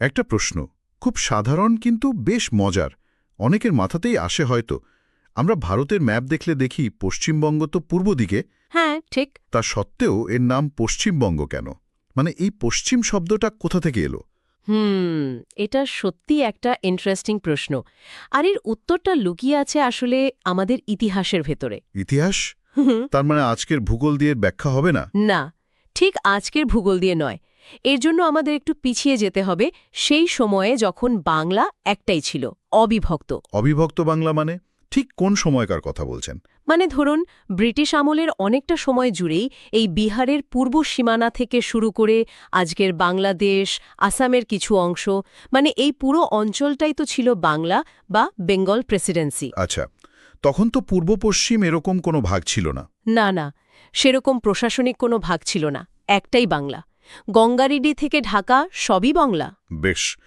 একটা প্রশ্ন। খুব সাধারণ কিন্তু বেশ মজার। অনেকের মাথাতেই আসে হয়তো। আমরা ভারতের ম্যাপ দেখলে দেখি পশ্চিমবঙ্গ তো পূর্ব দিকে। হ্যাঁ ঠিক। তা সত্ত্বেও এর নাম পশ্চিমবঙ্গ কেন? মানে এই পশ্চিম শব্দটা কোথা থেকে এলো? হুম এটা সত্যি একটা ইন্টারেস্টিং প্রশ্ন। আর এর উত্তরটা লুকিয়ে আছে আসলে আমাদের ইতিহাসের ভেতরে। ইতিহাস? তার মানে আজকের ভূগোল দিয়ে ব্যাখ্যা হবে না? না ঠিক আজকের ভূগোল দিয়ে নয়। এর জন্য আমাদের একটু পিছিয়ে যেতে হবে। সেই সময়ে যখন বাংলা একটাই ছিল অবিভক্ত। অবিভক্ত বাংলা মানে? ঠিক কোন সময়কার কথা বলছেন? মানে ধরুন ব্রিটিশ আমলের অনেকটা সময় জুড়েই এই বিহারের পূর্ব সীমানা থেকে শুরু করে আজকের বাংলাদেশ আসামের কিছু অংশ মানে এই পুরো অঞ্চলটাই তো ছিল বাংলা বা বেঙ্গল প্রেসিডেন্সি। আচ্ছা তখন তো পূর্ব পশ্চিম এরকম কোনো ভাগ ছিল না। না না সেরকম প্রশাসনিক কোনো ভাগ ছিল না একটাই বাংলা। গঙ্গারিডি থেকে ঢাকা সবই বাংলা। বেশ।